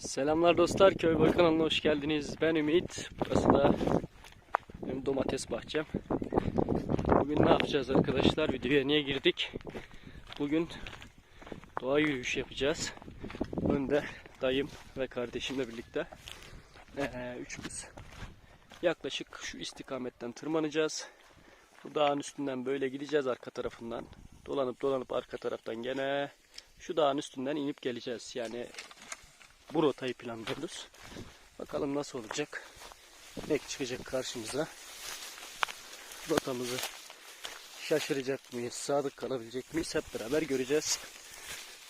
Selamlar dostlar, Köy Boy kanalına hoş geldiniz. Ben Ümit. Burası da benim domates bahçem. Bugün ne yapacağız arkadaşlar? Videoya niye girdik? Bugün doğa yürüyüşü yapacağız. Önde dayım ve kardeşimle birlikte ee, üçümüz. Yaklaşık şu istikametten tırmanacağız. Bu dağın üstünden böyle gideceğiz arka tarafından. Dolanıp dolanıp arka taraftan gene şu dağın üstünden inip geleceğiz. Yani bu rotayı planlıyoruz. Bakalım nasıl olacak. Ne çıkacak karşımıza. Rotamızı şaşıracak mıyız? Sadık kalabilecek miyiz? Hep beraber göreceğiz.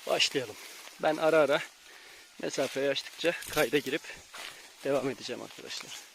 Başlayalım. Ben ara ara mesafeyi açtıkça kayda girip devam edeceğim arkadaşlar.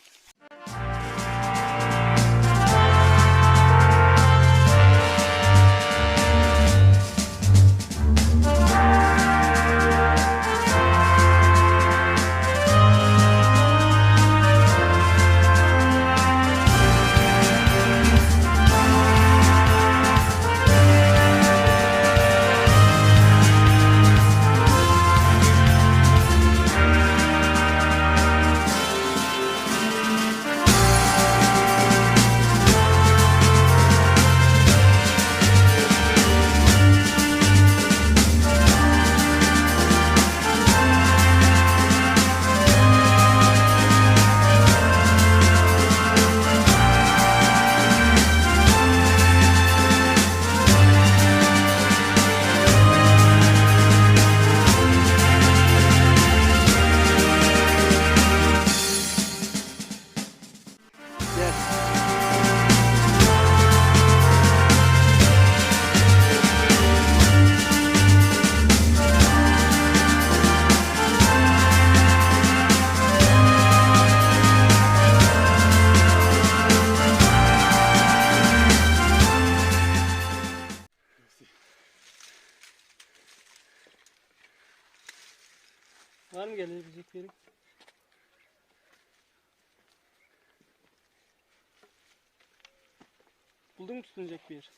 Mu tutunacak bir yer?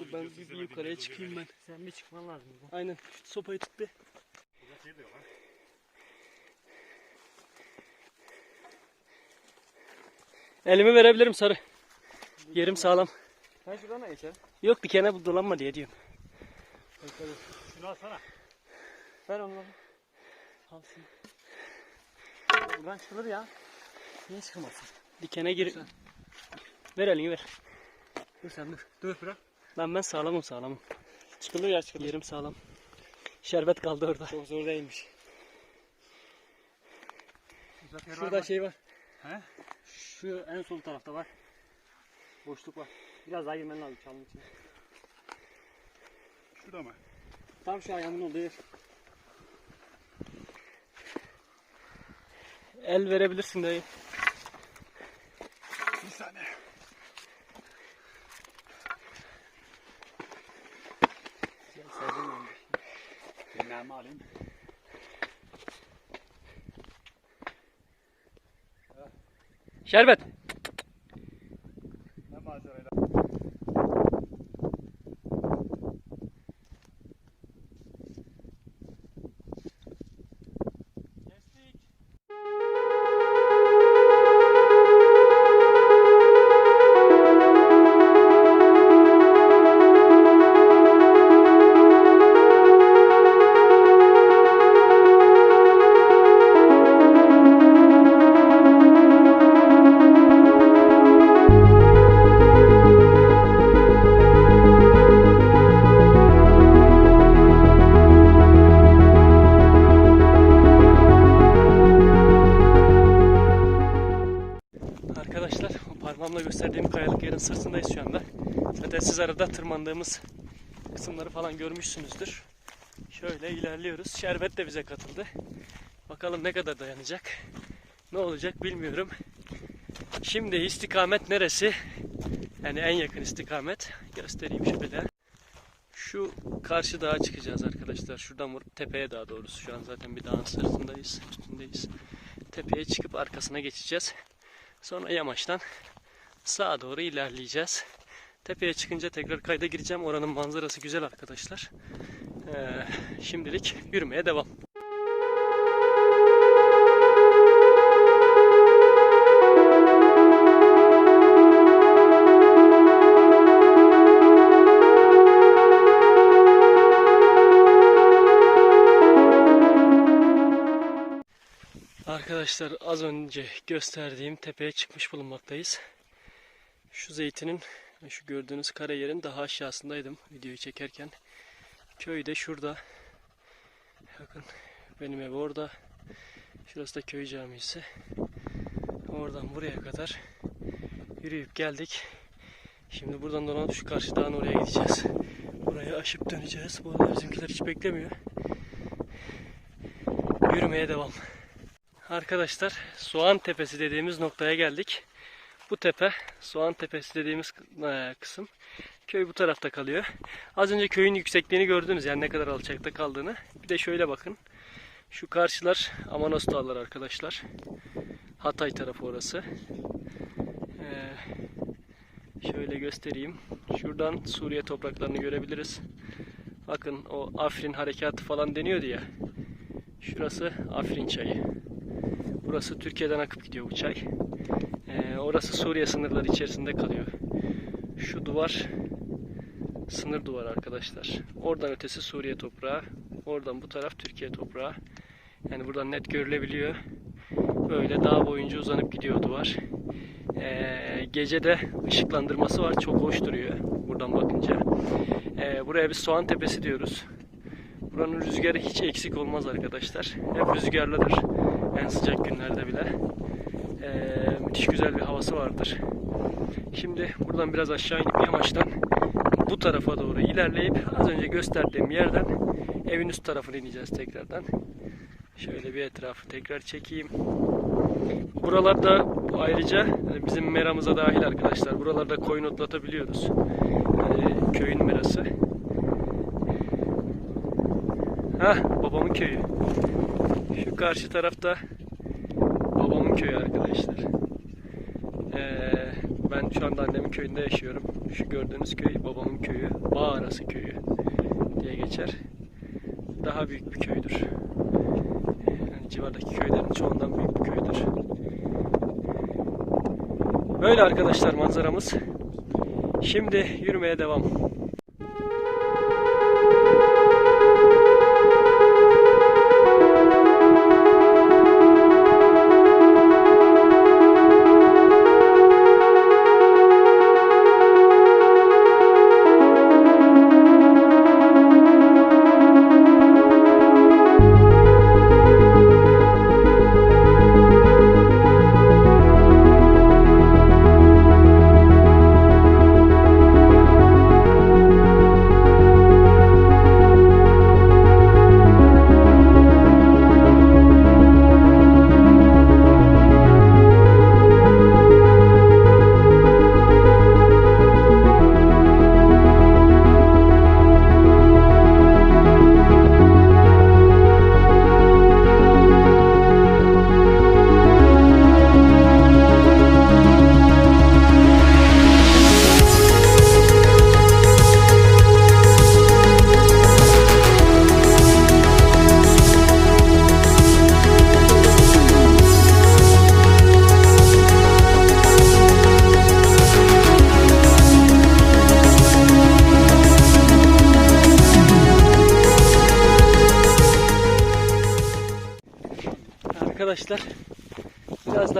Dur ben bir, bir yukarıya çıkayım ben. Sen bir çıkman lazım buradan. Aynen şu sopayı tut bir. Elimi verebilirim sarı. Yerim sağlam. Sen şuradan da geçer. Yok dikene dolanma diye diyorum. Şunu alsana. Ver onu bana. Alsın. Buradan çıkılır ya. Niye çıkamazsın? Dikene gir. Ver elini ver. Dur sen dur. Dur bırak. Lan ben sağlamım sağlamım. Çıkılır ya çıkılır. Yerim sağlam. Şerbet kaldı orada. Çok zor değilmiş. Şurada şey var. He? Şu en sol tarafta var. Boşluk var. Biraz daha girmen lazım çalın içine. Şurada mı? Tam şu ayağımın olduğu yer. El verebilirsin dayı. Bir saniye. Sevdim ben. Dinlenme alayım. Şerbet. Ne macerayla. Yerin sırtındayız şu anda. Zaten siz arada tırmandığımız kısımları falan görmüşsünüzdür. Şöyle ilerliyoruz. Şerbet de bize katıldı. Bakalım ne kadar dayanacak. Ne olacak bilmiyorum. Şimdi istikamet neresi? Yani en yakın istikamet. Göstereyim şöyle. Şu karşı dağa çıkacağız arkadaşlar. Şuradan vurup tepeye daha doğrusu. Şu an zaten bir dağın sırtındayız. Üstündeyiz. Tepeye çıkıp arkasına geçeceğiz. Sonra yamaçtan sağa doğru ilerleyeceğiz. Tepeye çıkınca tekrar kayda gireceğim. Oranın manzarası güzel arkadaşlar. Ee, şimdilik yürümeye devam. Arkadaşlar az önce gösterdiğim tepeye çıkmış bulunmaktayız. Şu zeytinin, şu gördüğünüz kare yerin daha aşağısındaydım videoyu çekerken. Köy de şurada. Bakın benim ev orada. Şurası da köy camisi. Oradan buraya kadar yürüyüp geldik. Şimdi buradan dolanıp şu karşı dağın oraya gideceğiz. Burayı aşıp döneceğiz. Bu arada bizimkiler hiç beklemiyor. Yürümeye devam. Arkadaşlar Soğan Tepesi dediğimiz noktaya geldik. Bu tepe Soğan Tepesi dediğimiz e, kısım. Köy bu tarafta kalıyor. Az önce köyün yüksekliğini gördünüz yani ne kadar alçakta kaldığını. Bir de şöyle bakın. Şu karşılar Amanos Dağları arkadaşlar. Hatay tarafı orası. Ee, şöyle göstereyim. Şuradan Suriye topraklarını görebiliriz. Bakın o Afrin harekatı falan deniyordu ya. Şurası Afrin çayı. Burası Türkiye'den akıp gidiyor bu çay. Ee, orası Suriye sınırları içerisinde kalıyor. Şu duvar sınır duvarı arkadaşlar. Oradan ötesi Suriye toprağı. Oradan bu taraf Türkiye toprağı. Yani buradan net görülebiliyor. Böyle dağ boyunca uzanıp gidiyor duvar. Ee, gece de ışıklandırması var. Çok hoş duruyor buradan bakınca. Ee, buraya biz Soğan Tepesi diyoruz. Buranın rüzgarı hiç eksik olmaz arkadaşlar. Hep rüzgarlıdır. En sıcak günlerde bile. Ee, müthiş güzel bir havası vardır. Şimdi buradan biraz aşağı inip yamaçtan bu tarafa doğru ilerleyip az önce gösterdiğim yerden evin üst tarafına ineceğiz tekrardan. Şöyle bir etrafı tekrar çekeyim. Buralarda ayrıca bizim meramıza dahil arkadaşlar. Buralarda koyun otlatabiliyoruz. Yani köyün merası. Ha, babamın köyü. Şu karşı tarafta babamın köyü arkadaşlar. Ee, ben şu anda annemin köyünde yaşıyorum. Şu gördüğünüz köy babamın köyü. Bağ arası köyü diye geçer. Daha büyük bir köydür. Yani civardaki köylerin çoğundan büyük bir köydür. Böyle arkadaşlar manzaramız. Şimdi yürümeye devam.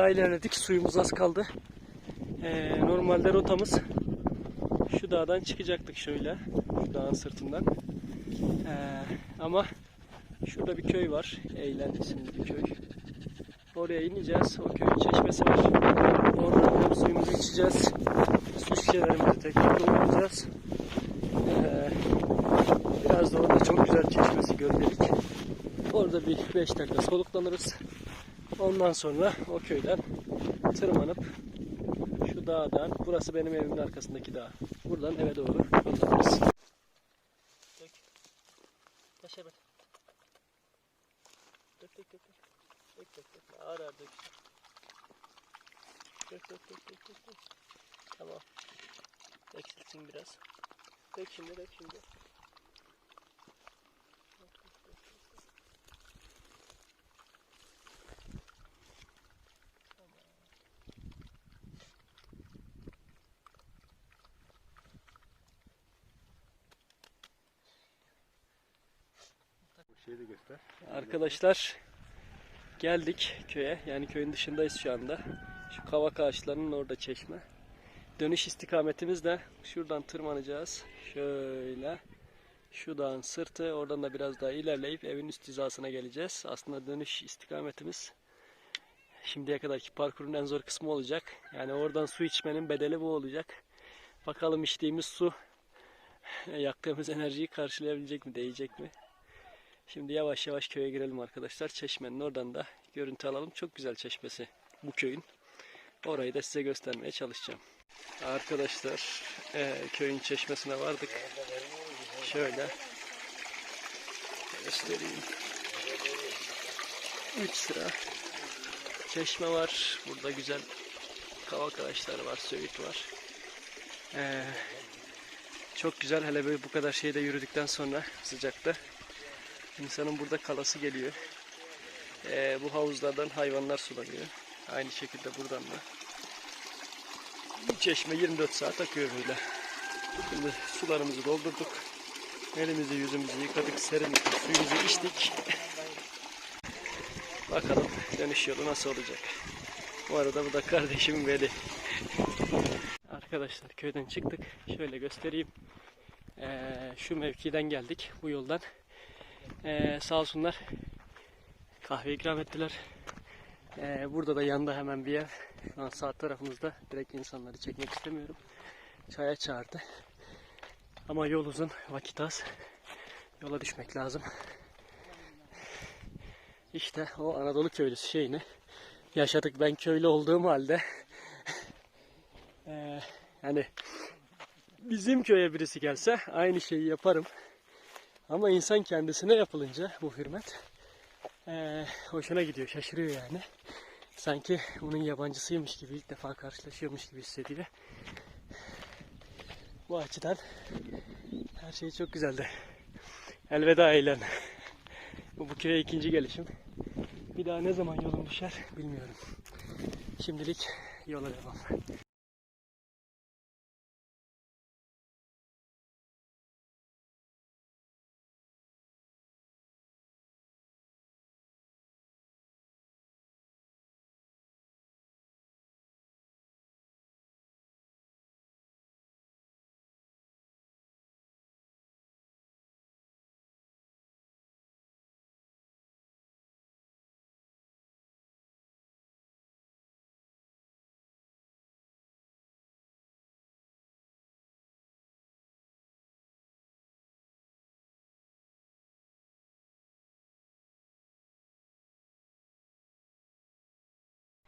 Daha ilerledik. Suyumuz az kaldı. Ee, normalde rotamız şu dağdan çıkacaktık şöyle. Şu dağın sırtından. Ee, ama şurada bir köy var. Eğlen isimli bir köy. Oraya ineceğiz. O köyün çeşmesi var. Oradan suyumuzu içeceğiz. Su şişelerimizi tekrar dolduracağız. Ee, biraz da orada çok güzel çeşmesi gözledik. Orada bir 5 dakika soluklanırız. Ondan sonra o köyden tırmanıp şu dağdan, burası benim evimin arkasındaki dağ. Buradan eve doğru yollanırız. Dök. Taş evet. Dök dök dök. dök. Dök dök. Ağır ağır. Dök dök dök dök dök. dök. Tamam. Eksilsin biraz. Dök şimdi dök şimdi. Şeyi de göster. Arkadaşlar Geldik köye. Yani köyün dışındayız şu anda. Şu kavak ağaçlarının orada çeşme. Dönüş istikametimiz de şuradan tırmanacağız. Şöyle. Şu dağın sırtı. Oradan da biraz daha ilerleyip evin üst hizasına geleceğiz. Aslında dönüş istikametimiz şimdiye kadarki parkurun en zor kısmı olacak. Yani oradan su içmenin bedeli bu olacak. Bakalım içtiğimiz su yaktığımız enerjiyi karşılayabilecek mi, değecek mi? Şimdi yavaş yavaş köye girelim arkadaşlar. Çeşmenin oradan da görüntü alalım. Çok güzel çeşmesi bu köyün. Orayı da size göstermeye çalışacağım. Arkadaşlar eee, köyün çeşmesine vardık. Şöyle göstereyim. 3 sıra çeşme var. Burada güzel kavak ağaçları var, söğüt var. Eee, çok güzel hele böyle bu kadar şeyde yürüdükten sonra sıcakta insanın burada kalası geliyor. Eee, bu havuzlardan hayvanlar sulanıyor. Aynı şekilde buradan da. Bu çeşme 24 saat akıyor böyle. Şimdi sularımızı doldurduk. Elimizi yüzümüzü yıkadık, serin suyumuzu içtik. Bakalım dönüş yolu nasıl olacak. Bu arada bu da kardeşim Veli. Arkadaşlar köyden çıktık. Şöyle göstereyim. Ee, şu mevkiden geldik bu yoldan. Ee, sağ olsunlar kahve ikram ettiler. Ee, burada da yanda hemen bir yer. Şu an sağ tarafımızda. Direkt insanları çekmek istemiyorum. Çaya çağırdı. Ama yol uzun, vakit az. Yola düşmek lazım. İşte o Anadolu köylüsü şeyini yaşadık. Ben köylü olduğum halde eee, yani bizim köye birisi gelse aynı şeyi yaparım. Ama insan kendisine yapılınca bu hürmet eee, hoşuna gidiyor, şaşırıyor yani. Sanki onun yabancısıymış gibi, ilk defa karşılaşıyormuş gibi hissediyor. Bu açıdan her şey çok güzeldi. Elveda eğlen. Bu, bu köye ikinci gelişim. Bir daha ne zaman yolum düşer bilmiyorum. Şimdilik yola devam.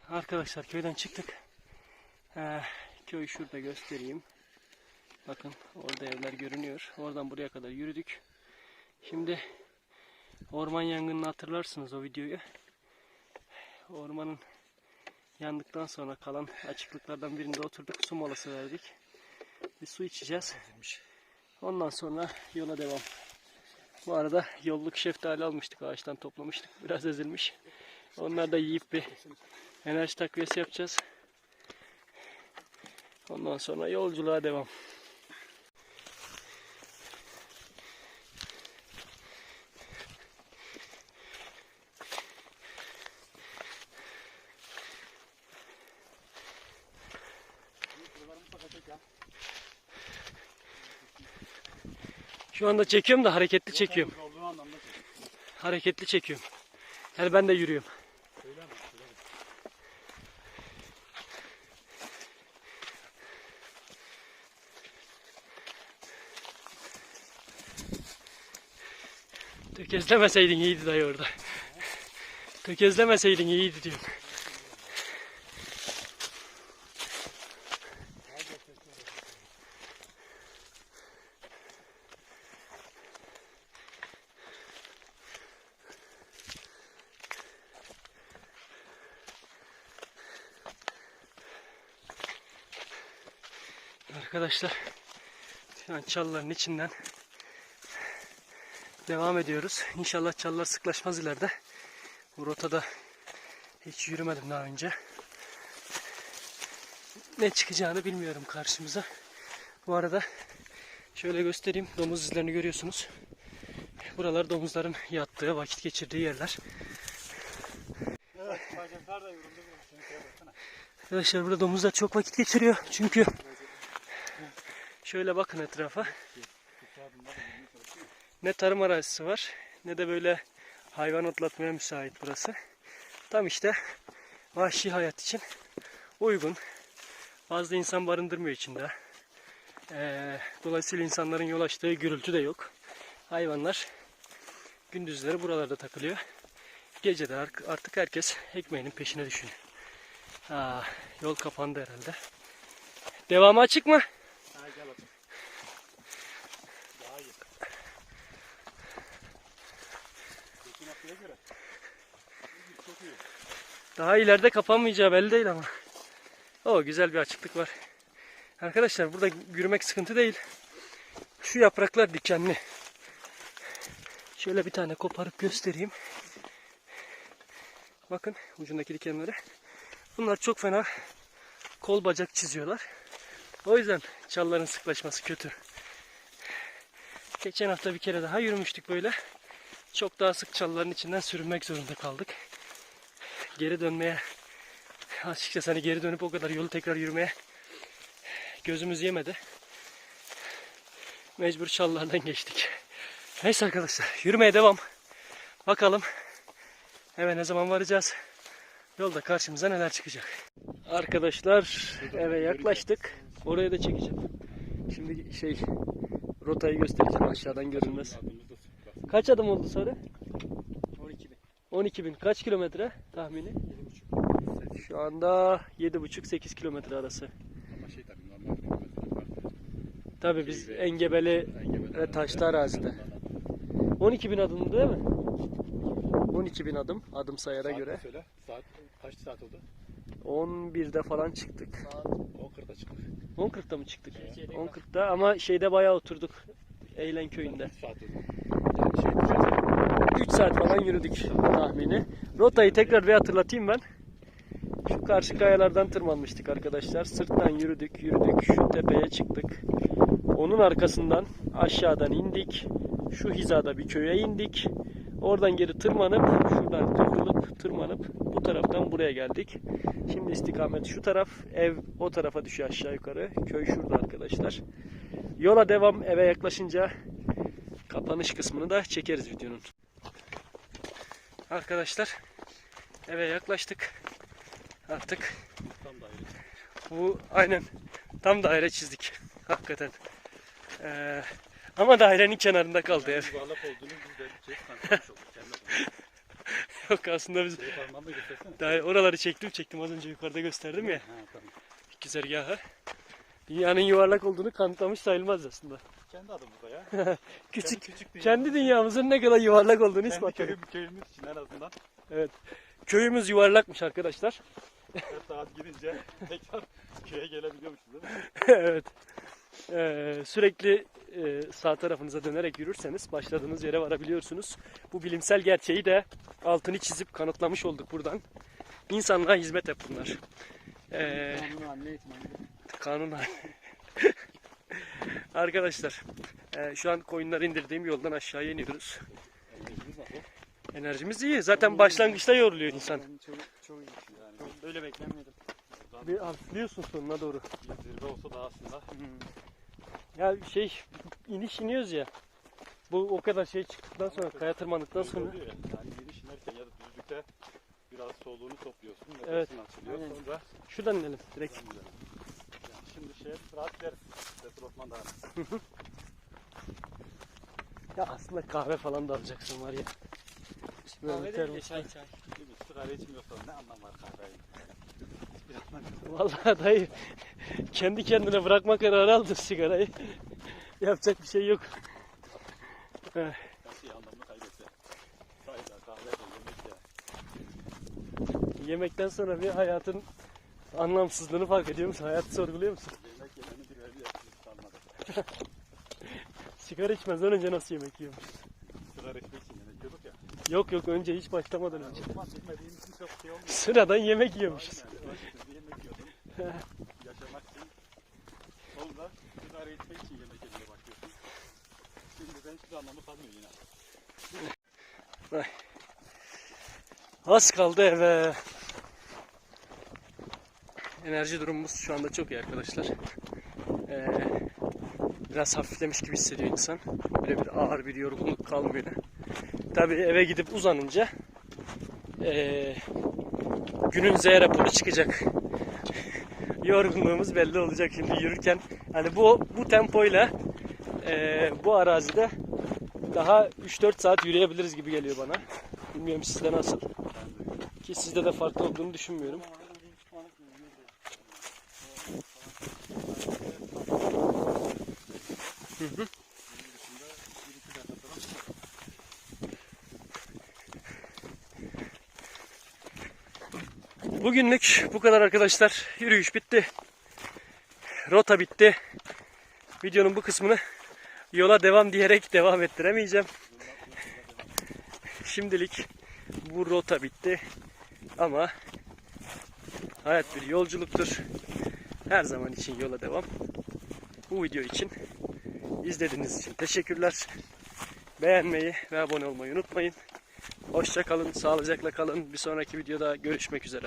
Arkadaşlar köyden çıktık. Ee, köy şurada göstereyim. Bakın orada evler görünüyor. Oradan buraya kadar yürüdük. Şimdi orman yangınını hatırlarsınız o videoyu. Ormanın yandıktan sonra kalan açıklıklardan birinde oturduk. Su molası verdik. Bir su içeceğiz. Ondan sonra yola devam. Bu arada yolluk şeftali almıştık ağaçtan toplamıştık. Biraz ezilmiş. Onlar da yiyip bir enerji takviyesi yapacağız. Ondan sonra yolculuğa devam. Şu anda çekiyorum da hareketli çekiyorum. Hareketli çekiyorum. Yani ben de yürüyorum. Tökezlemeseydin iyiydi dayı orada. Tökezlemeseydin iyiydi diyorum. Arkadaşlar şu an çalıların içinden devam ediyoruz. İnşallah çalılar sıklaşmaz ileride. Bu rotada hiç yürümedim daha önce. Ne çıkacağını bilmiyorum karşımıza. Bu arada şöyle göstereyim. Domuz izlerini görüyorsunuz. Buralar domuzların yattığı, vakit geçirdiği yerler. Arkadaşlar burada domuzlar çok vakit geçiriyor. Çünkü şöyle bakın etrafa. Ne tarım arazisi var ne de böyle hayvan otlatmaya müsait burası. Tam işte vahşi hayat için uygun. Fazla insan barındırmıyor içinde. Ee, dolayısıyla insanların yol açtığı gürültü de yok. Hayvanlar gündüzleri buralarda takılıyor. Gece de ar- artık herkes ekmeğinin peşine düşüyor. Aa, yol kapandı herhalde. Devamı açık mı? Ha gel otur. Daha iyi. Geçen haftaya göre. iyi, Çok iyi. Daha ileride kapanmayacağı belli değil ama. O güzel bir açıklık var. Arkadaşlar burada yürümek sıkıntı değil. Şu yapraklar dikenli. Şöyle bir tane koparıp göstereyim. Bakın ucundaki dikenleri. Bunlar çok fena kol bacak çiziyorlar. O yüzden çalların sıklaşması kötü. Geçen hafta bir kere daha yürümüştük böyle. Çok daha sık çalların içinden sürünmek zorunda kaldık. Geri dönmeye açıkçası hani geri dönüp o kadar yolu tekrar yürümeye gözümüz yemedi. Mecbur çallardan geçtik. Neyse arkadaşlar yürümeye devam. Bakalım eve ne zaman varacağız. Yolda karşımıza neler çıkacak. Arkadaşlar eve yaklaştık. Oraya da çekeceğim. Şimdi şey rotayı göstereceğim aşağıdan görünmez. Kaç adım oldu sonra? 12 bin. 12 bin. Kaç kilometre tahmini? 7,5. Şu anda 7,5-8 kilometre arası. Ama şey tabii normal. Tabii biz engebeli ve taşlı arazide. 12 bin adımdı değil mi? 12 bin adım adım sayara göre. Söyle. Saat kaç saat oldu? 11'de falan çıktık. 10.40'da çıktık. 10.40'da mı çıktık? 10.40'da ama şeyde bayağı oturduk. Eğlen köyünde. 3 saat oldu. Yani şey düşerse 3 saat falan yürüdük tahmini. Rotayı tekrar bir hatırlatayım ben. Şu karşı kayalardan tırmanmıştık arkadaşlar. Sırttan yürüdük, yürüdük. Şu tepeye çıktık. Onun arkasından aşağıdan indik. Şu hizada bir köye indik. Oradan geri tırmanıp, şuradan kıvrılıp tırmanıp bu taraftan buraya geldik. Şimdi istikamet şu taraf, ev o tarafa düşüyor aşağı yukarı. Köy şurada arkadaşlar. Yola devam eve yaklaşınca kapanış kısmını da çekeriz videonun. Arkadaşlar eve yaklaştık. Artık tam daire. bu aynen tam daire çizdik. Hakikaten. Ee, ama dairenin kenarında kaldı ev. Yuvarlak olduğunu biz de şey olduk. Kendi adına. Yok aslında biz Şey daire, oraları çektim çektim az önce yukarıda gösterdim ya Ha tamam. güzergahı. Dünyanın yuvarlak olduğunu kanıtlamış sayılmaz aslında. Kendi adımızda ya. Küçük küçük dünya. kendi dünyamızın ne kadar yuvarlak olduğunu Kendi ispatladık. köyüm, köyümüz için en azından. Evet. Köyümüz yuvarlakmış arkadaşlar. 4 saat gidince tekrar köye gelebiliyormuşuz değil mi? evet. Ee, sürekli e, sağ tarafınıza dönerek yürürseniz başladığınız yere varabiliyorsunuz. Bu bilimsel gerçeği de altını çizip kanıtlamış olduk buradan. İnsanlığa hizmet hep bunlar. Ee, Kanunu anne kanun Arkadaşlar e, şu an koyunları indirdiğim yoldan aşağıya iniyoruz. Enerjimiz iyi. Zaten başlangıçta yoruluyor insan. Çok, çok iyi yani. Böyle beklemiyordum. Bir hafifliyorsun sonuna doğru. Zirve olsa da aslında. Ya şey iniş iniyoruz ya. Bu o kadar şey çıktıktan sonra kaya tırmandıktan Öyle sonra. Yani yeni inerken ya da düzlükte biraz soluğunu topluyorsun. Evet. Açılıyor. Aynen. Sonra şuradan inelim direkt. yani şimdi şey rahat Retrotman Dağı. Ya aslında kahve falan da alacaksın var ya. Böyle termos- çay çay. Bir sigara içmiyorsan ne anlam var yok. Vallahi dayı kendi kendine bırakma kararı aldın sigarayı. Yapacak bir şey yok. Eh, Her şey anlamını kaybetti. Çay da kahve de yemek de. Yemekten sonra bir hayatın anlamsızlığını fark ediyor musun? Hayatı sorguluyor musun? Sigara içmezden önce nasıl yemek yiyormuş? Sigara içmek için yemek yiyorduk ya. Yok yok önce hiç başlamadan önce. O zaman bilmediğim için çok şey olmuyor. Sıradan yemek yiyormuşuz. Yemek yiyordum. Yaşamak için. Sonra sigara içmek için yemek yemeye başlıyorsun. Şimdi ben hiçbir anlamı kalmıyor yine. Az kaldı eve. Enerji durumumuz şu anda çok iyi arkadaşlar. Ee, biraz hafiflemiş gibi hissediyor insan. Böyle bir ağır bir yorgunluk kalmıyor. Tabii eve gidip uzanınca ee, günün Z raporu çıkacak. Yorgunluğumuz belli olacak şimdi yürürken. Hani bu bu tempoyla ee, bu arazide daha 3-4 saat yürüyebiliriz gibi geliyor bana. Bilmiyorum sizde nasıl. Ki sizde de farklı olduğunu düşünmüyorum. Hı. Bugünlük bu kadar arkadaşlar. Yürüyüş bitti. Rota bitti. Videonun bu kısmını yola devam diyerek devam ettiremeyeceğim. Şimdilik bu rota bitti. Ama hayat bir yolculuktur. Her zaman için yola devam. Bu video için izlediğiniz için teşekkürler. Beğenmeyi ve abone olmayı unutmayın. Hoşça kalın, sağlıcakla kalın. Bir sonraki videoda görüşmek üzere.